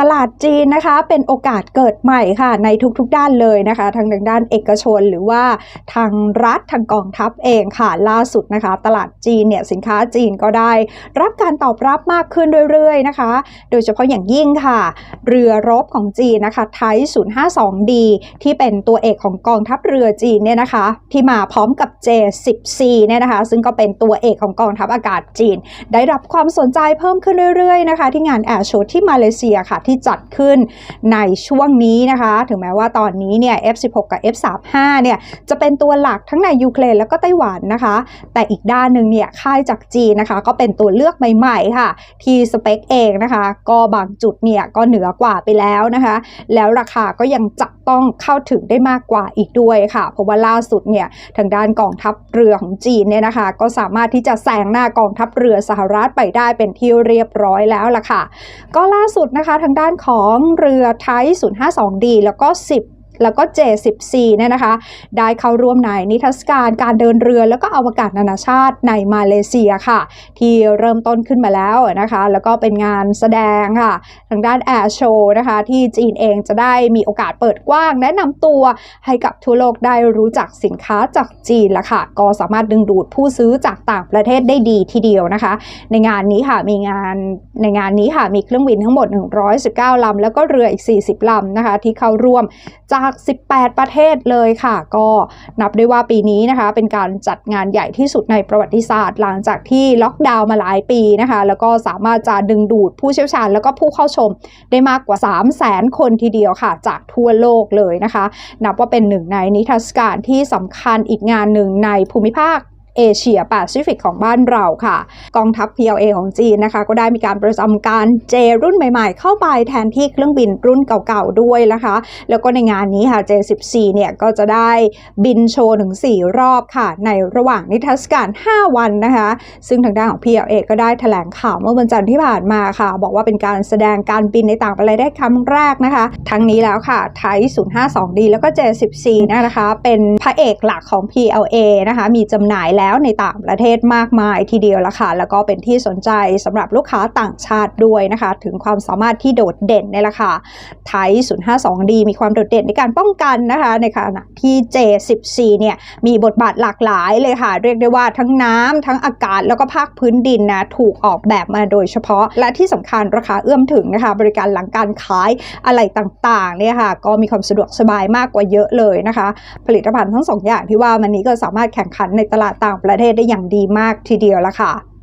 ตลาดจีนนะคะเป็นโอกาสเกิดใหม่ค่ะในทุกๆด้านเลยนะคะทั้งทางด้านเอกชนหรือว่าทางรัฐทางกองทัพเองค่ะล่าสุดนะคะ ตลาดจีนเนี่ยสินค้าจีนก็ได้ รับการตอบรับมากขึ้นเรื่อยๆนะคะ โดยเฉพาะอย่างยิ่งค่ะ เรือรบของจีนนะคะไทย 052D ที่เป็นตัวเอกของกองทัพเรือจีนเนี่ยนะคะ ที่มาพร้อมกับ J10C เนี่ยนะคะ ซึ่งก็เป็นตัวเอกของกองทัพอากาศจีน ได้รับความสนใจเพิ่มขึ้นเรื่อยๆนะคะ ที่งานแอร์โชว์ที่มาเลเซียค่ะที่จัดขึ้นในช่วงนี้นะคะ ถึงแม้ว่าตอนนี้เนี่ย F16 กับ F35 เนี่ยจะเป็นตัวหลักทั้งในยูเครนแล้วก็ไต้หวันนะคะ แต่อีกด้านหนึ่งเนี่ยค่ายจากจีนนะคะ ก็เป็นตัวเลือกใหม่ ๆ ค่ะ ที่สเปคเองนะคะ ก็บางจุดเนี่ยก็เหนือกว่าไปแล้วนะคะ แล้วราคาก็ยังจับ ต้องเข้าถึงได้มากกว่าอีกด้วยค่ะ เพราะว่าล่าสุดเนี่ยทางด้านกองทัพเรือของจีนเนี่ยนะคะ ก็สามารถที่จะแซงหน้ากองทัพเรือสหรัฐไปได้เป็นที่เรียบร้อยแล้วล่ะค่ะ ก็ล่าสุดนะคะทางด้านของเรือไทย 052D แล้วก็ 10 แล้วก็ J14 เนี่ยนะคะ ได้เข้าร่วมในนิทรรศการการเดินเรือแล้วก็อวกาศนานาชาติในมาเลเซียค่ะ ที่เริ่มต้นขึ้นมาแล้วนะคะ แล้วก็เป็นงานแสดงค่ะ ทางด้านแอร์โชว์นะคะ ที่จีนเองจะได้มีโอกาสเปิดกว้าง แนะนำตัวให้กับทั่วโลกได้รู้จักสินค้าจากจีนละค่ะ ก็สามารถดึงดูดผู้ซื้อจากต่างประเทศได้ดีทีเดียวนะคะ ในงานนี้ค่ะมีงานในงานนี้ค่ะมีเครื่องบินทั้งหมด 119ลำแล้วก็เรืออีก 40ลำนะคะ ที่เข้าร่วมจาาก 18 ประเทศเลยค่ะ ก็นับได้ว่าปีนี้นะคะ เป็นการจัดงานใหญ่ที่สุดในประวัติศาสตร์ หลังจากที่ล็อกดาวน์มาหลายปีนะคะ แล้วก็สามารถจะดึงดูดผู้เชี่ยวชาญ แล้วก็ผู้เข้าชมได้มากกว่า 3 0 0 0 0 0 คนทีเดียวค่ะ จากทั่วโลกเลยนะคะ นับว่าเป็นหนึ่งในนิทรรศการที่สำคัญอีกงานหนึ่งในภูมิภาค เอเชียแปซิฟิกของบ้านเราค่ะ กองทัพ PLA ของจีนนะคะ ก็ได้มีการประจำการเจรุ่นใหม่ๆ เข้าไปแทนที่เครื่องบินรุ่นเก่าๆด้วยนะคะ แล้วก็ในงานนี้ค่ะ J14 เนี่ยก็จะได้บินโชว์ถึง 4 รอบค่ะ ในระหว่างนิทรรศการ 5 วันนะคะ ซึ่งทางด้านของ PLA ก็ได้แถลงข่าวเมื่อวันจันทร์ที่ผ่านมาค่ะ บอกว่าเป็นการแสดงการบินในต่างประเทศได้ครั้งแรกนะคะ ทั้งนี้แล้วค่ะไทย 052D แล้วก็ J14 นะคะ เป็นพระเอกหลักของ PLA นะคะ มีจำหน่ายแล้วในต่างประเทศมากมายทีเดียวละค่ะ แล้วก็เป็นที่สนใจสำหรับลูกค้าต่างชาติด้วยนะคะ ถึงความสามารถที่โดดเด่นในราคาไทย 052D มีความโดดเด่นในการป้องกันนะคะ ในขณะที่ J14 เนี่ยมีบทบาทหลากหลายเลยค่ะ เรียกได้ว่าทั้งน้ำทั้งอากาศแล้วก็ภาคพื้นดินนะถูกออกแบบมาโดยเฉพาะ และที่สำคัญราคาเอื้อมถึงนะคะ บริการหลังการขายอะไรต่างๆเนี่ยค่ะก็มีความสะดวกสบายมากกว่าเยอะเลยนะคะ ผลิตภัณฑ์ทั้งสองอย่างที่ว่ามันนี้ก็สามารถแข่งขันในตลาดต่างางประเทศได้อย่างดีมากทีเดียวละค่ะ